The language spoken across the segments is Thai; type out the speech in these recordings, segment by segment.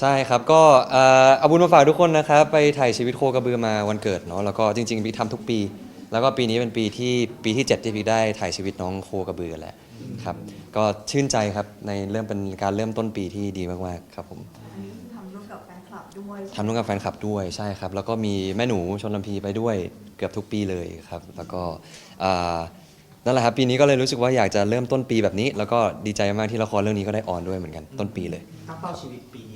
ใช่ครับ ก็เอ่อเอาบุญมาฝากทุกคนนะครับ ไปถ่ายชีวิตโคกระบือมาวันเกิดเนาะแล้วก็จริงๆพี่ทำทุกปี แล้วก็ปีนี้เป็นปีที่ปีที่ 7 ที่พี่ได้ถ่ายชีวิตน้องโคกระบือกันแหละครับก็ชื่นใจครับในเริ่มเป็นการเริ่มต้นปีที่ดีมากๆครับผมทำร่วมกับแฟนคลับด้วยทำร่วมกับแฟนคลับด้วยใช่ครับ แล้วก็มีแม่หนูชนลำพีไปด้วยเกือบทุกปีเลยครับ แล้วก็อ่านั่นแหละครับปีนี้ก็เลยรู้สึกว่าอยากจะเริ่มต้นปีแบบนี้ แล้วก็ดีใจมากที่ละครเรื่องนี้ก็ได้ออนด้วยเหมือนกันต้นปีเลย ตั้งเป้าชีวิตปีนี้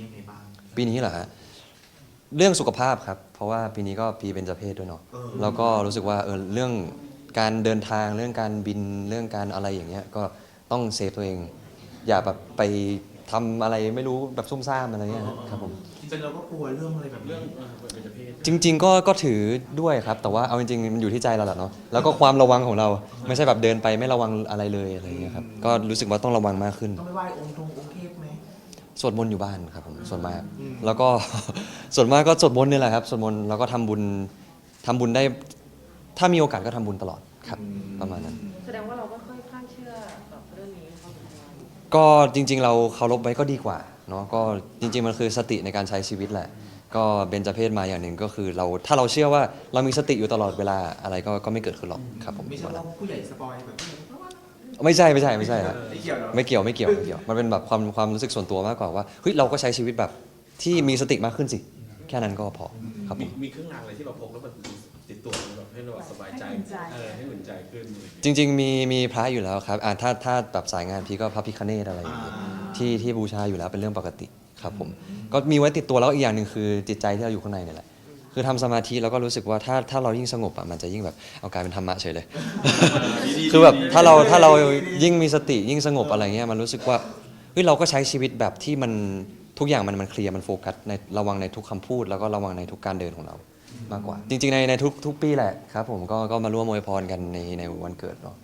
ยังไงบ้าง ปีนี้เหรอฮะเรื่องสุขภาพครับ เพราะว่าปีนี้ก็ปีเป็นจเพศด้วยเนาะเออแล้วก็รู้สึกว่าเออเรื่องการเดินทางเรื่องการบินเรื่องการอะไรอย่างเงี้ยก็ต้องเซฟตัวเอง อย่าแบบไปทำอะไรไม่รู้แบบซุ่มซ่ามอะไรเงี้ยครับผม จริงๆเราก็กลัวเรื่องอะไรแบบเรื่องจริง ๆ ก็ก็ถือด้วยครับ แต่ว่าเอาจริงๆมันอยู่ที่ใจเราแหละเนาะแล้วก็ความระวังของเราไม่ใช่แบบเดินไปไม่ระวังอะไรเลยอะไรเงี้ยครับก็รู้สึกว่าต้องระวังมากขึ้น ต้องไปไหว้องค์ทงองค์เทพไหม สวดมนต์อยู่บ้านครับผมส่วนมากอืมแล้วก็ ส่วนมากก็สวดมนต์นี่แหละครับสวดมนต์แล้วก็ทำบุญทำบุญได้ ถ้ามีโอกาสก็ทำบุญตลอดครับ ประมาณนั้น แสดงว่าเราก็ค่อนข้างเชื่อแบบเรื่องนี้พอสมควรก็จริง ๆ เราเคารพไว้ก็ดีกว่าเนาะก็จริง ๆ มันคือสติในการใช้ชีวิตแหละ ก็เบญจเพศมาอย่างหนึ่งก็คือเราถ้าเราเชื่อว่าเรามีสติอยู่ตลอดเวลาอะไรก็ก็ไม่เกิดขึ้นหรอกครับผม ไม่ใช่ว่าผู้ใหญ่สปอยแบบนี้เพราะว่า ไม่ใช่ไม่ใช่ไม่ใช่ครับไม่เกี่ยวหรอไม่เกี่ยวไม่เกี่ยวไม่เกี่ยว มันเป็นแบบความความรู้สึกส่วนตัวมากกว่าว่าเฮ้ยเราก็ใช้ชีวิตแบบที่มีสติมากขึ้นสิ แค่นั้นก็พอครับผมีม มีเครื่องรางอะไรที่เราพกแล้วมันติดตัวแบบให้เราสบายใจ เออให้อุ่นใจขึ้นจริง ๆ มีมีพระอยู่แล้วครับอ่าถ้าถ้าแบบสายงานพี่ก็พระพิคเนตอะไรอย่างเงี้ยที่ที่บูชาอยู่แล้วเป็นเรื่องปกติครับผมก็มีไว้ติดตัวแล้วอีกอย่างหนึ่งคือจิตใจที่เราอยู่ข้างในเนี่ยแหละ คือทำสมาธิแล้วก็รู้สึกว่าถ้าถ้าเรายิ่งสงบอะมันจะยิ่งแบบเอากลายเป็นธรรมะเฉยเลย คือแบบถ้าเราถ้าเรายิ่งมีสติยิ่งสงบอะไรเงี้ยมันรู้สึกว่าเฮ้ยเราก็ใช้ชีวิตแบบที่มันทุกอย่างมันมันเคลียร์มันโฟกัสในระวังในทุกคำพูด แล้วก็ระวังในทุกการเดินของเรามากกว่า จริง ๆ ในในทุกทุกปีแหละครับ ผมก็ก็มาร่วมอวยพรกันในในวันเกิดเนาะ